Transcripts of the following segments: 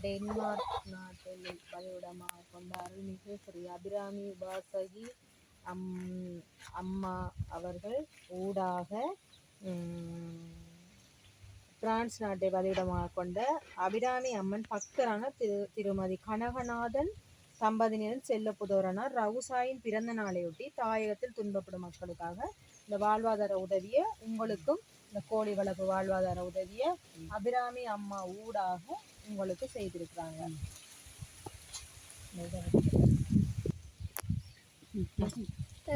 Denmark நாட்டில் வதிவிடமாக கொண்ட அருள்மிகு ஸ்ரீ அபிராமி உபாசகி அம் அம்மா அவர்கள் ஊடாக பிரான்ஸ் நாட்டை வதிவிடமாக கொண்ட அபிராமி அம்மன் பக்தரான திரு திருமதி கனகநாதன் தம்பதியினரின் செல்ல புதோரனார் ரவுசாயின் பிறந்த நாளையொட்டி தாயகத்தில் துன்பப்படும் மக்களுக்காக இந்த வாழ்வாதார உதவியை உங்களுக்கும் இந்த கோழி வளர்ப்பு வாழ்வாதார உதவியை அபிராமி அம்மா ஊடாக உங்களுக்கு செய்திருக்கிறாங்க.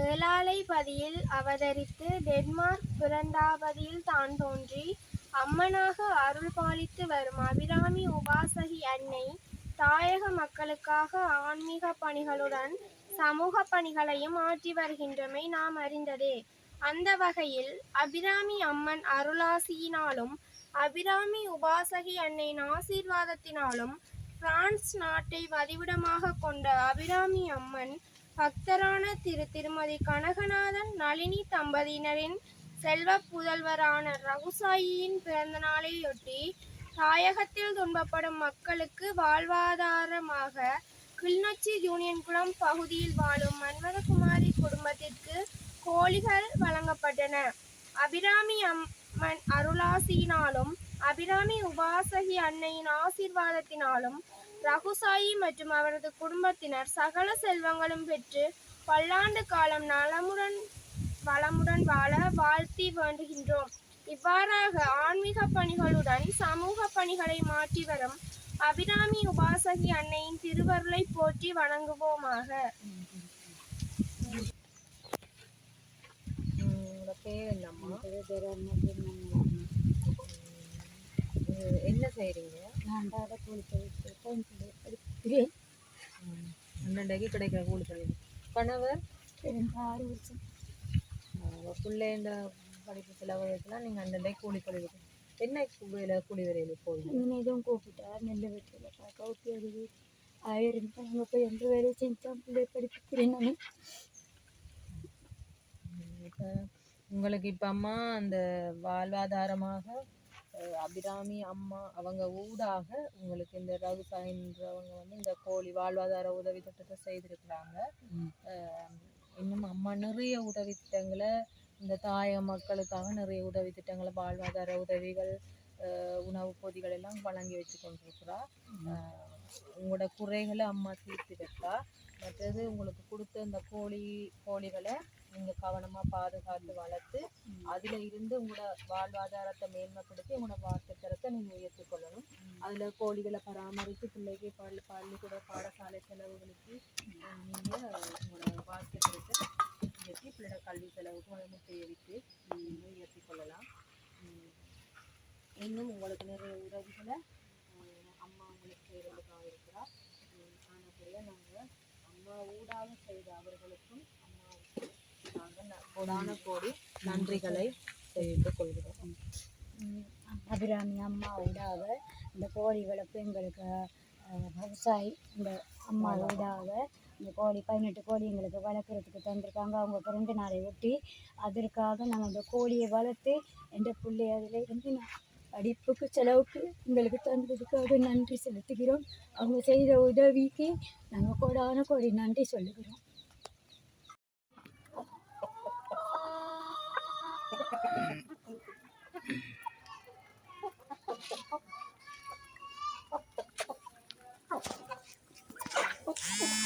ஏழாலைப்பதியில் அவதரித்து டென்மார்க் பிறந்தாபதியில் தான் தோன்றி அம்மனாக அருள் பாலித்து வரும் அபிராமி உபாசகி அன்னை தாயக மக்களுக்காக ஆன்மீக பணிகளுடன் சமூக பணிகளையும் ஆற்றி வருகின்றமை நாம் அறிந்ததே. அந்த வகையில் அபிராமி அம்மன் அருளாசியினாலும் அபிராமி உபாசகி அன்னையின் ஆசீர்வாதத்தினாலும் பிரான்ஸ் நாட்டை வதிவிடமாக கொண்ட அபிராமி அம்மன் பக்தரான திரு திருமதி கனகநாதன் நளினி தம்பதியினரின் செல்வ புதல்வரான ரகுசாயியின் பிறந்த நாளையொட்டி தாயகத்தில் துன்பப்படும் மக்களுக்கு வாழ்வாதாரமாக கிளிநொச்சி யூனியன் குளம் பகுதியில் வாழும் மன்மதகுமாரி குடும்பத்திற்கு கோழிகள் வழங்கப்பட்டன. அபிராமி அம் அவன் அருளாசியினாலும் அபிராமி உபாசகி அன்னையின் ஆசீர்வாதத்தினாலும் ரகுசாயி மற்றும் அவரது குடும்பத்தினர் சகல செல்வங்களும் பெற்று பல்லாண்டு காலம் நலமுடன் வளமுடன் வாழ வாழ்த்தி வேண்டுகின்றோம். இவ்வாறாக ஆன்மீக பணிகளுடன் சமூக பணிகளை மாற்றி வரும் அபிராமி உபாசகி அன்னையின் திருவருளை போற்றி வணங்குவோமாக. உங்களோட பேர் என்னம்மா இது என்ன செய்றீங்க? அண்ணன்டைக்கு கிடைக்கிற கூலி தொழில் கணவர்? பிள்ளைண்ட படிப்பு செலவுகளுக்கெல்லாம் நீங்கள் அண்ணன்டைக்கு கூலி தொழில் என்ன வேலை கூலி வேலையில் போகுது இதுவும் கூப்பிட்டார். நெல் வெட்டியில் பார்க்க ஓகே அது ஆயிரம் அங்கே போய் எந்த வேலையும் செஞ்சான். பிள்ளை படிப்புக்கிறேன் நான். இப்போ உங்களுக்கு இப்போ அம்மா அந்த வாழ்வாதாரமாக அபிராமி அம்மா அவங்க ஊடாக உங்களுக்கு இந்த ரகுசாயின்றவங்க வந்து இந்த கோழி வாழ்வாதார உதவி திட்டத்தை செய்திருக்கிறாங்க. இன்னும் அம்மா நிறைய உதவி திட்டங்களை இந்த தாய மக்களுக்காக நிறைய உதவி திட்டங்களை வாழ்வாதார உதவிகள் அஹ், உணவுப் பொதிகள் எல்லாம் வழங்கி வச்சு கொண்டிருக்கிறா. உங்களோட குறைகளை அம்மா தீர்த்திருக்கா. மற்றது உங்களுக்கு கொடுத்த இந்த கோழி கோழிகளை நீங்கள் கவனமாக பாதுகாத்து வளர்த்து அதில் இருந்து உங்களோட வாழ்வாதாரத்தை மேன்மைப்படுத்தி உங்களோட வாழ்க்கைத்தரத்தை நீங்கள் உயர்த்தி கொள்ளணும். அதில் கோழிகளை பராமரித்து பிள்ளைக்கு பள்ளி பள்ளிக்கூட பாடசாலை செலவுகளுக்கு நீங்கள் உங்களோட வாழ்க்கைத்தரத்தை உயர்த்தி பிள்ளையோட கல்வி செலவுக்கு உங்களோட முட்டையை விட்டு நீங்கள் உயர்த்தி கொள்ளலாம். இன்னும் உங்களுக்கு நிறைய உதவிகளை அம்மா உங்களுக்கு செய்கிறதுக்காக இருக்கிறார். காணக்கூடிய நாங்கள் அம்மா ஊடாக செய்த அவர்களுக்கும் கோடான கோடி நன்றிகளை தெரிவித்துக் கொள்கிறோம். அபிராமி அம்மா ஊடாக இந்த கோழி வளர்ப்பு எங்களுக்கு விவசாயி இந்த அம்மா ஊடாக இந்த கோழி பதினெட்டு கோழி எங்களுக்கு வளர்க்குறதுக்கு தந்திருக்காங்க. அவங்க பிறந்த நாளை ஒட்டி அதற்காக நாங்கள் அந்த கோழியை வளர்த்து எந்த பிள்ளை அதில் இருந்து நான் படிப்புக்கு செலவுக்கு எங்களுக்கு தந்ததுக்காக நன்றி செலுத்துகிறோம். அவங்க செய்த உதவிக்கு நாங்கள் கோடான கோடி நன்றி சொல்லுகிறோம். Oh,